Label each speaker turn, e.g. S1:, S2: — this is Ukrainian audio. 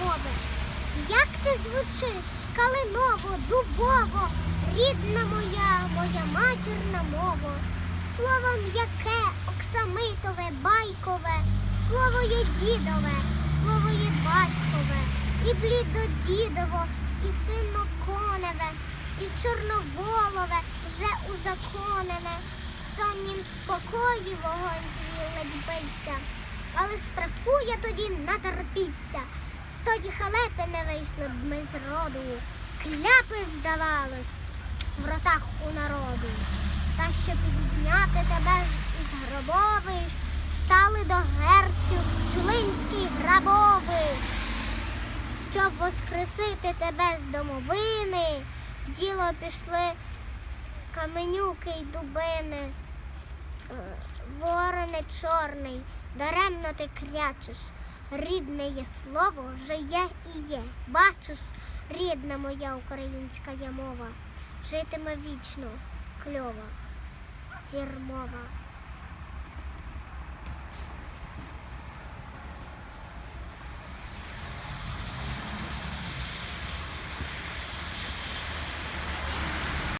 S1: мови. Як ти звучиш, калиново, дубово, рідна моя, моя матірна мова, слово м'яке, оксамитове, байкове, слово є дідове, слово є батькове, і блідодідово, і синно коневе, і чорноволове вже узаконене, соннім спокої вогонь ледь бився. Але страху я тоді натерпівся. Стоді халепи не вийшли б ми з роду. Кляпи, здавалось, в ротах у народу. Та щоб підняти тебе із гробовищ, стали до герцю Члинський грабович. Щоб воскресити тебе з домовини, в діло пішли каменюки й дубини. Е, Вороне чорний, даремно ти крячеш. Рідне є слово, вже є і є. Бачиш, рідна моя українська є мова, житиме вічно, кльова, фірмова.